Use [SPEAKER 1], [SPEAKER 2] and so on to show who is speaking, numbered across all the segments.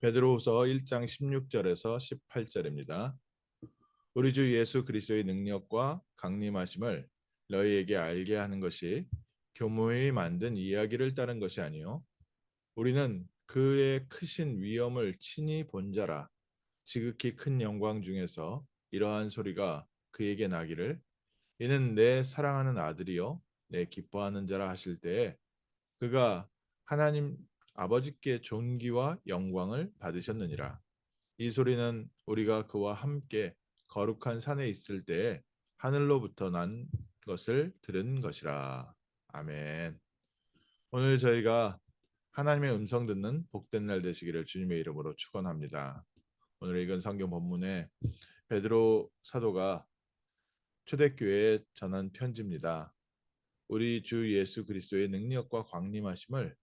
[SPEAKER 1] 베드로후서 1장 16절에서 18절입니다. 우리 주 예수 그리스도의 능력과 강림하심을 너희에게 알게 하는 것이 교모에 만든 이야기를 따른 것이 아니요 우리는 그의 크신 위엄을 친히 본 자라 지극히 큰 영광 중에서 이러한 소리가 그에게 나기를 이는 내 사랑하는 아들이요 내 기뻐하는 자라 하실 때에 그가 하나님 아버지께 존귀와 영광을 받으셨느니라. 이 소리는 우리가 그와 함께 거룩한 산에 있을 때에 하늘로부터 난 것을 들은 것이라. 아멘. 오늘 저희가 하나님의 음성 듣는 복된 날 되시기를 주님의 이름으로 축원합니다. 오늘 읽은 성경 본문에 베드로 사도가 초대교회에 전한 편지입니다. 우리 주 예수 그리스도의 능력과 광림하심을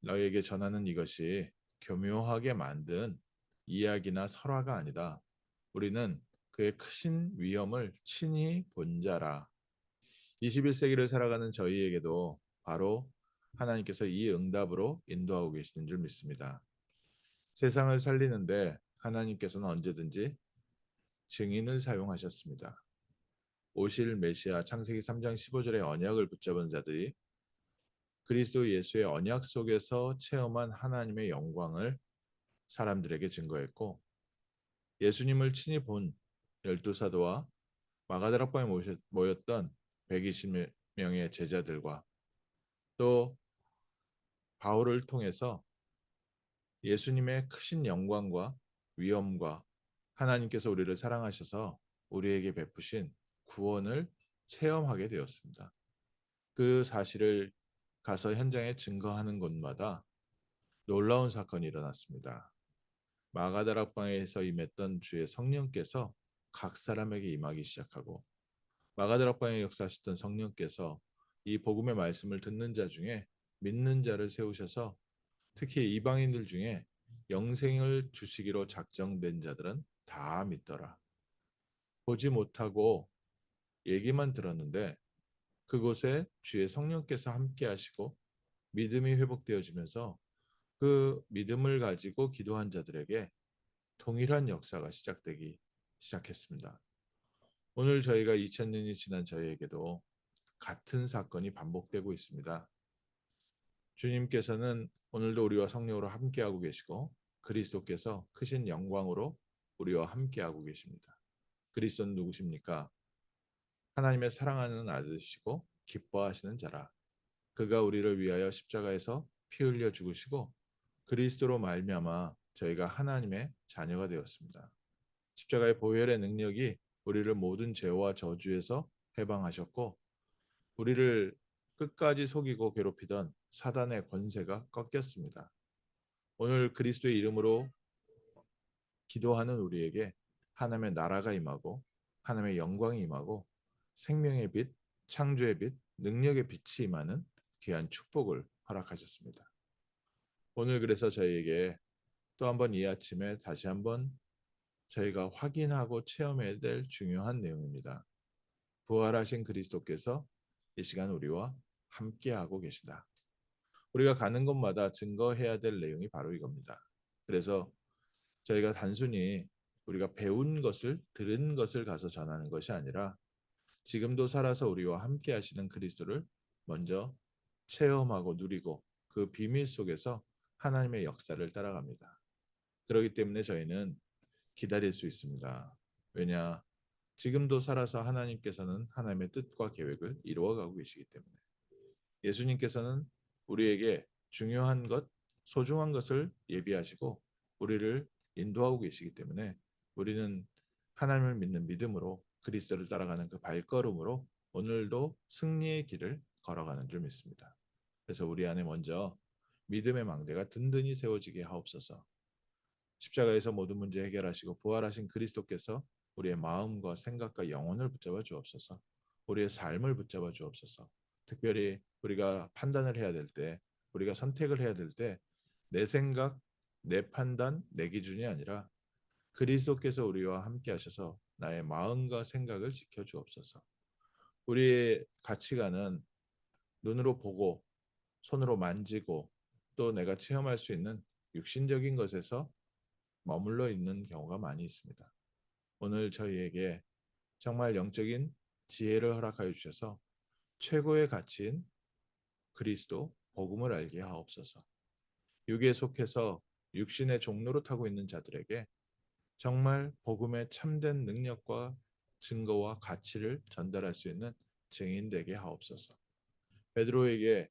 [SPEAKER 1] 너에게 전하는 이것이 교묘하게 만든 이야기나 설화가 아니다. 우리는 그의 크신 위엄을 친히 본 자라. 21세기를 살아가는 저희에게도 바로 하나님께서 이 응답으로 인도하고 계시는 줄 믿습니다. 세상을 살리는데 하나님께서는 언제든지 증인을 사용하셨습니다. 오실 메시아 창세기 3장 15절의 언약을 붙잡은 자들이 그리스도 예수의 언약 속에서 체험한 하나님의 영광을 사람들에게 증거했고 예수님을 친히 본 열두 사도와 마가다락방에 모였던 120명의 제자들과 또 바울을 통해서 예수님의 크신 영광과 위엄과 하나님께서 우리를 사랑하셔서 우리에게 베푸신 구원을 체험하게 되었습니다. 그 사실을 가서 현장에 증거하는 곳마다 놀라운 사건이 일어났습니다. 마가다락방에서 임했던 주의 성령께서 각 사람에게 임하기 시작하고 마가다락방에 역사하셨던 성령께서 이 복음의 말씀을 듣는 자 중에 믿는 자를 세우셔서 특히 이방인들 중에 영생을 주시기로 작정된 자들은 다 믿더라. 보지 못하고 얘기만 들었는데 그곳에 주의 성령께서 함께 하시고 믿음이 회복되어지면서 그 믿음을 가지고 기도한 자들에게 동일한 역사가 시작되기 시작했습니다. 오늘 저희가 2000년이 지난 저희에게도 같은 사건이 반복되고 있습니다. 주님께서는 오늘도 우리와 성령으로 함께하고 계시고 그리스도께서 크신 영광으로 우리와 함께하고 계십니다. 그리스도는 누구십니까? 하나님의 사랑하는 아들이시고 기뻐하시는 자라. 그가 우리를 위하여 십자가에서 피 흘려 죽으시고 그리스도로 말미암아 저희가 하나님의 자녀가 되었습니다. 십자가의 보혈의 능력이 우리를 모든 죄와 저주에서 해방하셨고 우리를 끝까지 속이고 괴롭히던 사단의 권세가 꺾였습니다. 오늘 그리스도의 이름으로 기도하는 우리에게 하나님의 나라가 임하고 하나님의 영광이 임하고 생명의 빛, 창조의 빛, 능력의 빛이 임하는 귀한 축복을 허락하셨습니다. 오늘 그래서 저희에게 또 한 번 이 아침에 다시 한번 저희가 확인하고 체험해야 될 중요한 내용입니다. 부활하신 그리스도께서 이 시간 우리와 함께하고 계시다. 우리가 가는 곳마다 증거해야 될 내용이 바로 이겁니다. 그래서 저희가 단순히 우리가 배운 것을 들은 것을 가서 전하는 것이 아니라 지금도 살아서 우리와 함께 하시는 그리스도를 먼저 체험하고 누리고 그 비밀 속에서 하나님의 역사를 따라갑니다. 그렇기 때문에 저희는 기다릴 수 있습니다. 왜냐? 지금도 살아서 하나님께서는 하나님의 뜻과 계획을 이루어가고 계시기 때문에 예수님께서는 우리에게 중요한 것, 소중한 것을 예비하시고 우리를 인도하고 계시기 때문에 우리는 하나님을 믿는 믿음으로 그리스도를 따라가는 그 발걸음으로 오늘도 승리의 길을 걸어가는 줄 믿습니다. 그래서 우리 안에 먼저 믿음의 망대가 든든히 세워지게 하옵소서. 십자가에서 모든 문제 해결하시고 부활하신 그리스도께서 우리의 마음과 생각과 영혼을 붙잡아 주옵소서. 우리의 삶을 붙잡아 주옵소서. 특별히 우리가 판단을 해야 될 때, 우리가 선택을 해야 될 때 내 생각, 내 판단, 내 기준이 아니라 그리스도께서 우리와 함께 하셔서 나의 마음과 생각을 지켜 주옵소서. 우리의 가치관은 눈으로 보고 손으로 만지고 또 내가 체험할 수 있는 육신적인 것에서 머물러 있는 경우가 많이 있습니다. 오늘 저희에게 정말 영적인 지혜를 허락하여 주셔서 최고의 가치인 그리스도 복음을 알게 하옵소서. 육에 속해서 육신의 종로로 타고 있는 자들에게 정말 복음의 참된 능력과 증거와 가치를 전달할 수 있는 증인 되게 하옵소서. 베드로에게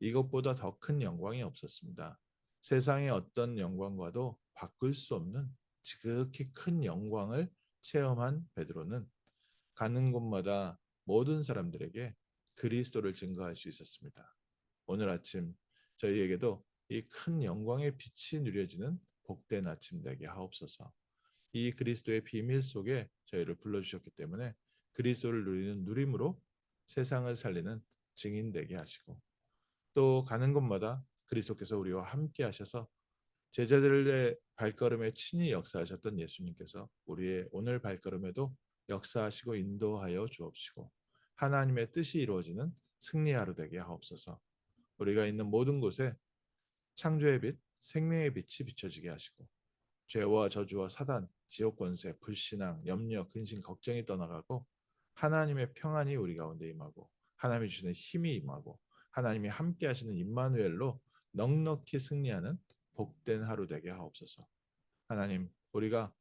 [SPEAKER 1] 이것보다 더 큰 영광이 없었습니다. 세상의 어떤 영광과도 바꿀 수 없는 지극히 큰 영광을 체험한 베드로는 가는 곳마다 모든 사람들에게 그리스도를 증거할 수 있었습니다. 오늘 아침 저희에게도 이 큰 영광의 빛이 누려지는 복된 아침 되게 하옵소서. 이 그리스도의 비밀 속에 저희를 불러주셨기 때문에 그리스도를 누리는 누림으로 세상을 살리는 증인 되게 하시고 또 가는 곳마다 그리스도께서 우리와 함께 하셔서 제자들의 발걸음에 친히 역사하셨던 예수님께서 우리의 오늘 발걸음에도 역사하시고 인도하여 주옵시고 하나님의 뜻이 이루어지는 승리하루 되게 하옵소서. 우리가 있는 모든 곳에 창조의 빛, 생명의 빛이 비춰지게 하시고 죄와 저주와 사단, 지옥 권세, 불신앙, 염려, 근심, 걱정이 떠나가고 하나님의 평안이 우리 가운데 임하고 하나님이 주시는 힘이 임하고 하나님이 함께 하시는 임마누엘로 넉넉히 승리하는 복된 하루 되게 하옵소서. 하나님, 우리가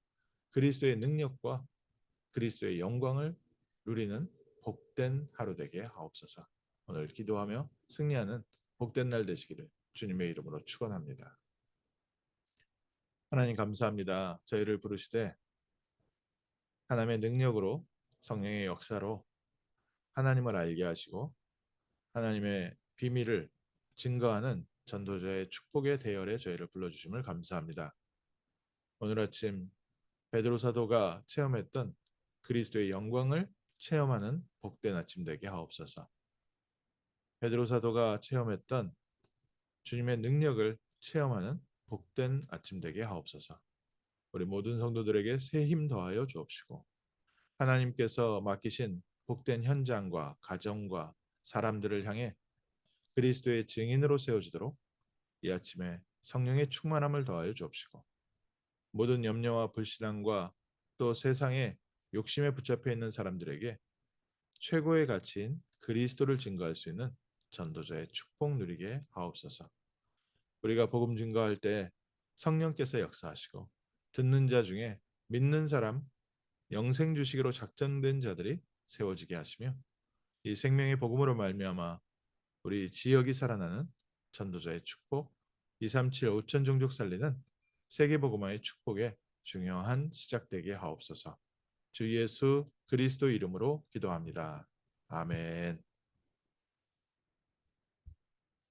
[SPEAKER 1] 그리스도의 능력과 그리스도의 영광을 누리는 복된 하루 되게 하옵소서. 오늘 기도하며 승리하는 복된 날 되시기를 주님의 이름으로 축원합니다. 하나님 감사합니다. 저희를 부르시되 하나님의 능력으로 성령의 역사로 하나님을 알게 하시고 하나님의 비밀을 증거하는 전도자의 축복의 대열에 저희를 불러주심을 감사합니다. 오늘 아침 베드로 사도가 체험했던 그리스도의 영광을 체험하는 복된 아침 되게 하옵소서. 베드로 사도가 체험했던 주님의 능력을 체험하는 복된 아침 되게 하옵소서. 우리 모든 성도들에게 새 힘 더하여 주옵시고 하나님께서 맡기신 복된 현장과 가정과 사람들을 향해 그리스도의 증인으로 세워지도록 이 아침에 성령의 충만함을 더하여 주옵시고 모든 염려와 불신앙과 또 세상에 욕심에 붙잡혀 있는 사람들에게 최고의 가치인 그리스도를 증거할 수 있는 전도자의 축복 누리게 하옵소서. 우리가 복음 증거할 때 성령께서 역사하시고 듣는 자 중에 믿는 사람 영생 주시기로 작정된 자들이 세워지게 하시며 이 생명의 복음으로 말미암아 우리 지역이 살아나는 전도자의 축복 237 5천 종족 살리는 세계 복음화의 축복의 중요한 시작되게 하옵소서. 주 예수 그리스도 이름으로 기도합니다. 아멘.